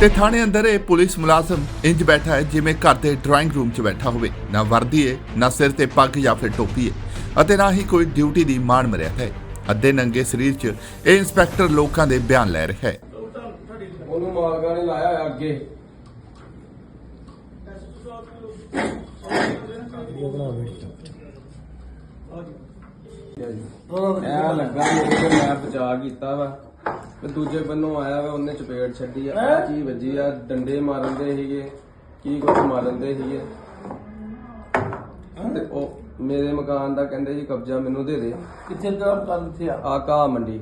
ਤੇ ਥਾਣੇ ਅੰਦਰ ਇਹ ਪੁਲਿਸ ਮੁਲਾਜ਼ਮ ਇੰਜ ਬੈਠਾ ਹੈ ਜਿਵੇਂ ਘਰ ਦੇ ਡਰਾਇੰਗ ਰੂਮ 'ਚ ਬੈਠਾ ਹੋਵੇ। ਨਾ ਵਰਦੀ ਹੈ ਨਾ ਸਿਰ ਤੇ ਪੱਗ ਜਾਂ ਫਿਰ ਟੋਪੀ ਹੈ ਅਤੇ ਨਾ ਹੀ ਕੋਈ ਡਿਊਟੀ ਦੀ ਮਾਣ ਮਰਿਆਦਾ ਹੈ ਅੱਧੇ ਨੰਗੇ ਸਰੀਰ 'ਚ ਇਹ ਇੰਸਪੈਕਟਰ ਲੋਕਾਂ ਦੇ ਬਿਆਨ ਲੈ ਰਿਹਾ ਹੈ ਉਹਨੂੰ ਮਾਲਕਾਂ ਨੇ ਲਾਇਆ ਹੋਇਆ ਅੱਗੇ। ਇਹ ਲੱਗਾ ਮੇਰੇ ਤੇ ਮੈਂ ਬਚਾ ਕੀਤਾ ਵਾ। ਤੇ ਦੂਜੇ ਬੰਨੋਂ ਆਇਆ ਵਾ ਉਹਨੇ ਚਪੇੜ ਛੱਡੀ ਆ ਆਹ ਚੀਜ਼ ਵੱਜੀ ਆ ਡੰਡੇ ਮਾਰਨ ਦੇ ਸੀਗੇ ਕੀ ਕੁਝ ਮਾਰਨ ਦੇ ਸੀਗੇ। ਤੇ ਉਹ ਮੇਰੇ ਮਕਾਨ ਦਾ ਕਹਿੰਦੇ ਜੀ ਕਬਜ਼ਾ ਮੈਨੂੰ ਦੇ ਦੇ। ਕਿੱਥੇ ਦਾ ਕੰਮ ਸੀ ਆ? ਆ ਘਾਹ ਮੰਡੀ।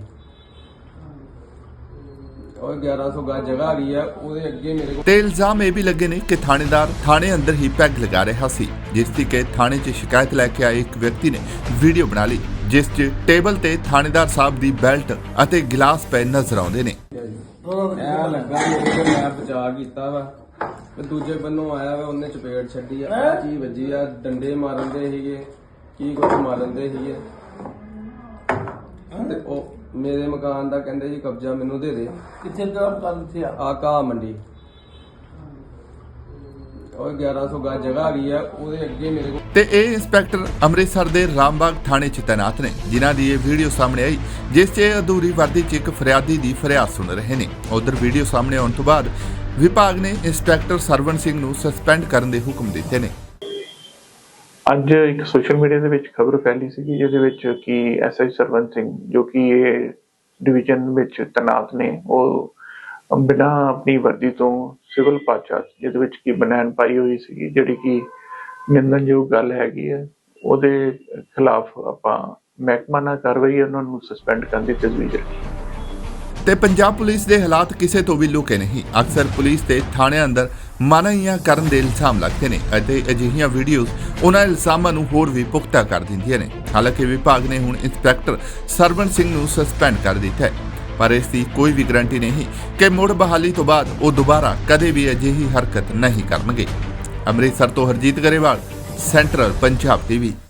ਉਹ 1100 ਗਾ ਜਗ੍ਹਾ ਆ ਗਈ ਆ ਉਹਦੇ ਅੱਗੇ ਮੇਰੇ ਕੋਲ ਤੇ ਇਲਜ਼ਾਮ ਇਹ ਵੀ ਲੱਗੇ ਨੇ ਕਿ ਥਾਣੇਦਾਰ ਥਾਣੇ ਅੰਦਰ ਹੀ ਪੈਗ ਲਗਾ ਰਿਹਾ ਸੀ ਜਿਸ ਦੀ ਕਿ ਥਾਣੇ 'ਚ ਸ਼ਿਕਾਇਤ ਲੈ ਕੇ ਆਏ ਇੱਕ ਵਿਅਕਤੀ ਨੇ ਵੀਡੀਓ ਬਣਾ ਲਈ। ਜਿਸ 'ਚ ਟੇਬਲ ਤੇ ਥਾਣੇਦਾਰ ਸਾਹਿਬ ਦੀ ਬੈਲਟ ਅਤੇ ਗਿਲਾਸ ਪਏ ਨਜ਼ਰ ਆਉਂਦੇ ਨੇ। ਇਹ ਲੱਗਾ ਮੇਰੇ ਤੇ ਮੈਂ ਬਚਾ ਕੀਤਾ ਵਾ ਤੇ ਦੂਜੇ ਬੰਨੋਂ ਆਇਆ ਵਾ ਉਹਨੇ ਚਪੇੜ ਛੱਡੀ ਆ। ਆਹ ਚੀਜ਼ ਵੱਜੀ ਆ? ਡੰਡੇ ਮਾਰਨ ਦੇ ਸੀਗੇ। ਕੀ ਕੁਝ ਮਾਰਨ ਦੇ ਸੀਗੇ? ਤੇ ਉਹ ਮੇਰੇ ਮਕਾਨ ਦਾ ਕਹਿੰਦੇ ਜੀ ਕਬਜ਼ਾ ਮੈਨੂੰ ਦੇ ਦੇ। ਕਿੱਥੇ ਦਾ ਕੰਮ ਸੀ ਆ? ਆ ਘਾਹ ਮੰਡੀ। ਉਹ 1100 ਗਾ ਜਗ੍ਹਾ ਆ ਗਈ ਆ ਉਹਦੇ ਅੱਗੇ ਮੇਰੇ ਕੋਲ ਤੇ ਇਹ ਇੰਸਪੈਕਟਰ ਅੰਮ੍ਰਿਤਸਰ ਦੇ ਰਾਮਬਾਗ ਥਾਣੇ 'ਚ ਤੈਨਾਤ ਨੇ ਜਿਨ੍ਹਾਂ ਦੀ ਇਹ ਵੀਡੀਓ ਸਾਹਮਣੇ ਆਈ ਜਿਸ 'ਚ ਅਧੂਰੀ ਵਰਦੀ 'ਚ ਇੱਕ ਫਰਿਆਦੀ ਦੀ ਫਰਿਆਦ ਸੁਣ ਰਹੇ ਨੇ। ਉਧਰ ਵੀਡੀਓ ਸਾਹਮਣੇ ਆਉਣ ਤੋਂ ਬਾਅਦ ਵਿਭਾਗ ਨੇ ਇੰਸਪੈਕਟਰ ਸਰਵਨ ਸਿੰਘ ਨੂੰ ਸਸਪੈਂਡ ਕਰਨ ਦੇ ਹੁਕਮ ਦਿੱਤੇ ਨੇ। ਅੱਜ ਇੱਕ ਸੋਸ਼ਲ ਮੀਡੀਆ ਦੇ ਵਿੱਚ ਖਬਰ ਫੈਲੀ ਸੀ ਜਿਹਦੇ ਵਿੱਚ ਕਿ ਐਸਆਈ ਸਰਵਨ ਸਿੰਘ ਜੋ ਕਿ ਇਹ ਡਿਵੀਜ਼ਨ ਵਿੱਚ ਤੈਨਾਤ ਨੇ ਉਹ ਬਿਨਾਂ ਆਪਣੀ ਵਰਦੀ ਤੋਂ ਸਿਵਲ ਪਾਚਾ ਜਿਹਦੇ ਵਿੱਚ ਕੀ ਬਨੈਣ ਪਾਈ ਹੋਈ ਸੀ ਜਿਹੜੀ ਕਿ ਨਿੰਦਨਯੋਗ ਗੱਲ ਹੈਗੀ ਹੈ, ਉਹਦੇ ਖਿਲਾਫ ਆਪਾਂ ਮਹਿਕਮਾ ਨਾਲ ਕਾਰਵਾਈ ਉਹਨਾਂ ਨੂੰ ਸਸਪੈਂਡ ਕਰਨ ਦੀ ਤਜਵੀਜ਼ ਰੱਖੀ। ਤੇ ਪੰਜਾਬ ਪੁਲਿਸ ਦੇ ਹਾਲਾਤ ਕਿਸੇ ਤੋਂ ਵੀ ਲੁਕੇ ਨਹੀਂ। ਅਕਸਰ ਪੁਲਿਸ ਤੇ ਥਾਣੇ ਅੰਦਰ ਮਨਾਹੀਆਂ ਕਰਨ ਦੇ ਇਲਜ਼ਾਮ ਲੱਗਦੇ ਨੇ ਅਤੇ ਅਜਿਹੀਆਂ ਵੀਡੀਓਜ਼ ਉਹਨਾਂ ਇਲਜ਼ਾਮਾਂ ਨੂੰ ਹੋਰ ਵੀ ਪੁਖਤਾ ਕਰ ਦਿੰਦੀਆਂ ਨੇ। ਹਾਲਾਂਕਿ ਵਿਭਾਗ ਨੇ ਹੁਣ ਇੰਸਪੈਕਟਰ ਸਰਵਨ ਸਿੰਘ ਨੂੰ ਸਸਪੈਂਡ ਕਰ ਦਿੱਤਾ ਹੈ। ਪਰ ਇਸ ਦੀ ਕੋਈ ਵੀ ਗਰੰਟੀ ਨਹੀਂ ਕਿ ਮੁੜ ਬਹਾਲੀ ਤੋਂ ਬਾਅਦ ਉਹ ਦੁਬਾਰਾ ਕਦੇ ਵੀ ਅਜਿਹੀ ਹਰਕਤ ਨਹੀਂ ਕਰਨਗੇ। ਅੰਮ੍ਰਿਤਸਰ ਤੋਂ ਹਰਜੀਤ ਗਰੇਵਾਲ ਸੈਂਟਰਲ ਪੰਜਾਬ ਟੀਵੀ